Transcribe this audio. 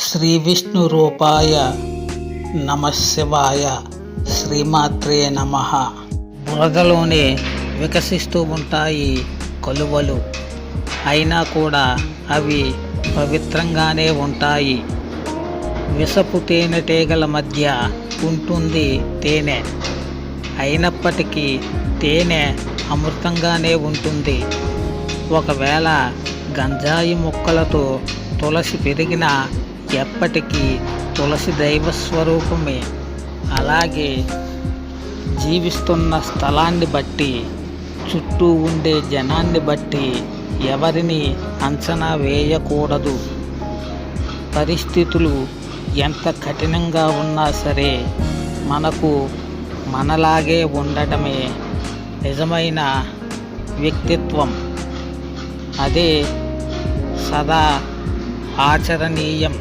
శ్రీ విష్ణు రూపాయ నమశివాయ శ్రీమాత్రే నమ. బురదలోనే వికసిస్తూ ఉంటాయి కలువలు. అయినా కూడా అవి పవిత్రంగానే ఉంటాయి. విషపు తేనెటీగల మధ్య ఉంటుంది తేనె. అయినప్పటికీ తేనె అమృతంగానే ఉంటుంది. ఒకవేళ గంజాయి మొక్కలతో తులసి పెరిగిన ఎప్పటికీ తులసి దైవ స్వరూపమే. అలాగే జీవిస్తున్న స్థలాన్ని బట్టి చుట్టూ ఉండే జనాన్ని బట్టి ఎవరిని అంచనా వేయకూడదు. పరిస్థితులు ఎంత కఠినంగా ఉన్నా సరే మనకు మనలాగే ఉండటమే నిజమైన వ్యక్తిత్వం. అదే సదా ఆచరణీయం.